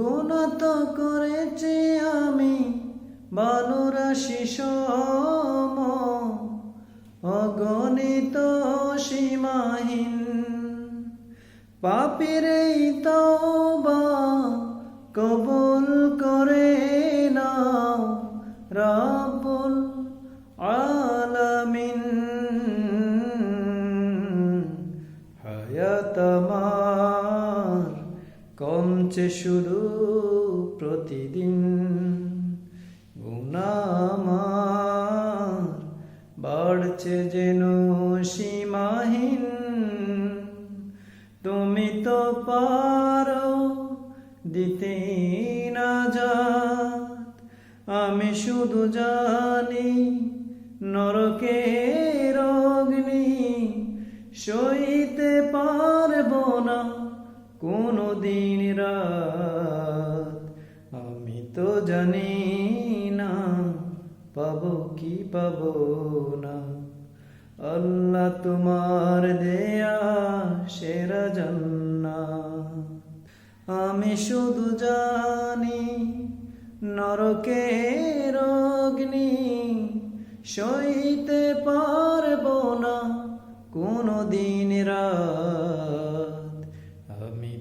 গুণত করেছি আমি বালুরাশি সম, অগণিত সীমাহীন। পাপির তওবা কবুল করে নাও রাব্বুল আলামিন। হায়াত আমার কমছে শুধু প্রতিদিন। গুনামার বাড়ছে যেন সীমাহীন। তুমি তো পারো দিতে না যাত। আমি শুধু জানি নরকের অগ্নি সইতে পারব না কোনো দিন রাত, আমি তো জানি না, পাবো কি পাবো না। আল্লাহ তোমার দেয়া সেরা জান্নাত। আমি শুধু জানি, নরকের অগ্নি সইতে পারব